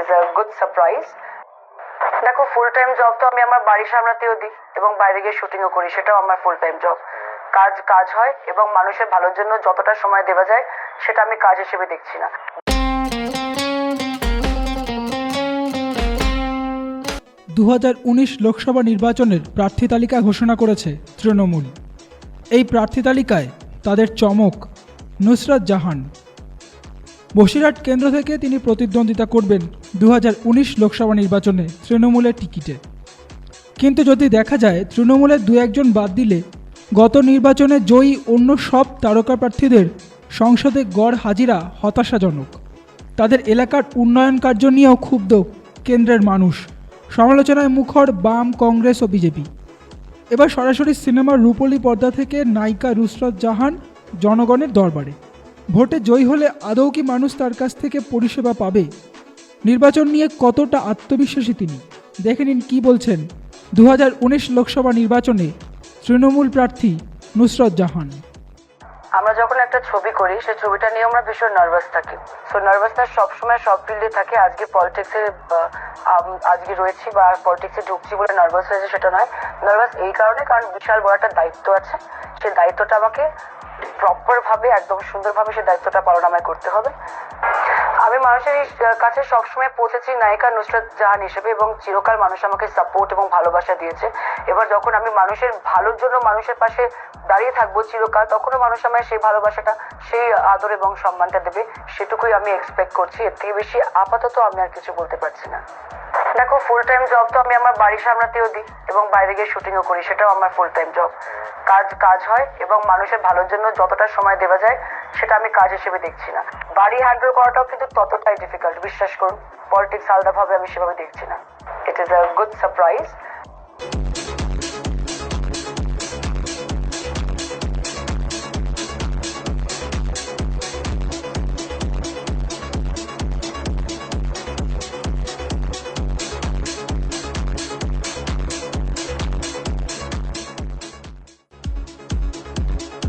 Is a good surprise দেখো full time job তো আমি আমার বাড়ি সামলাতেও দিই এবং বাইরে গিয়ে শুটিংও করি, সেটাও আমার ফুল টাইম জব কাজ কাজ হয় এবং মানুষের ভালোর জন্য যতটা সময় দেওয়া যায়, সেটা আমি কাজ হিসেবে দেখছি না। দু হাজার উনিশ লোকসভা নির্বাচনের প্রার্থী তালিকা ঘোষণা করেছে তৃণমূল। এই প্রার্থী তালিকায় তাদের চমক নুসরাত জাহান। বসিরহাট কেন্দ্র থেকে তিনি প্রতিদ্বন্দ্বিতা করবেন দু হাজার উনিশ লোকসভা নির্বাচনে তৃণমূলের টিকিটে। কিন্তু যদি দেখা যায় তৃণমূলের দু একজন বাদ দিলে গত নির্বাচনে জয়ী অন্য সব তারকা প্রার্থীদের সংসদে গড় হাজিরা হতাশাজনক। তাদের এলাকার উন্নয়ন কার্য নিয়েও ক্ষুব্ধ কেন্দ্রের মানুষ। সমালোচনায় মুখর বাম কংগ্রেস ও বিজেপি। এবার সরাসরি সিনেমার রূপলী পর্দা থেকে নায়িকা রুসরত জাহান জনগণের দরবারে। ভোটে জয়ী হলে আদৌ কি মানুষ তার কাছ থেকে পরিষেবা পাবে? নির্বাচন নিয়ে কতটা আত্মবিশ্বাসী তিনি? দেখে নিন কী বলছেন দু হাজার উনিশ লোকসভা নির্বাচনে তৃণমূল প্রার্থী নুসরত জাহান। আমরা যখন একটা ছবি করি, সেই ছবিটা নিয়ে আমরা ভীষণ নার্ভাস থাকি। সো নার্ভাসনেস সবসময় সব ফিল্ডে থাকে। আজকে পলিটিক্সে আজকে রয়েছি বা পলিটিক্সে ঢুকছি বলে নার্ভাস হয়েছে সেটা নয়। নার্ভাস এই কারণে কারণ বিশাল বড় একটা দায়িত্ব আছে। সেই দায়িত্বটা আমাকে প্রপারভাবে একদম সুন্দরভাবে সেই দায়িত্বটা পালন আমায় করতে হবে। আমি মানুষের কাছে সবসময় পৌঁছেছি নায়িকা নুসরাত জাহান হিসেবে এবং চিরকাল মানুষ আমাকে সাপোর্ট এবং ভালোবাসা দিয়েছে। এবার যখন আমি মানুষের ভালোর জন্য মানুষের পাশে দাঁড়িয়ে থাকব চিরকাল, তখনও মানুষ আমায় সেই ভালোবাসাটা, সেই আদর এবং সম্মানটা দেবে, সেটুকুই আমি এক্সপেক্ট করছি। এর থেকে বেশি আপাতত আমি আর কিছু বলতে পারছি না। দেখো ফুল টাইম জব তো আমি আমার বাড়ি সামলাতেও দিই এবং বাইরে গিয়ে শুটিংও করি, সেটাও আমার ফুল টাইম জব কাজ কাজ হয় এবং মানুষের ভালোর জন্য যতটা সময় দেওয়া যায় সেটা আমি কাজ হিসেবে দেখছি না। বাড়ি হ্যান্ডেল করাটাও কিন্তু ততটাই ডিফিকাল্ট বিশ্বাস করুন। পলিটিক্স আলাদাভাবে আমি সেভাবে দেখছি না। It is a good surprise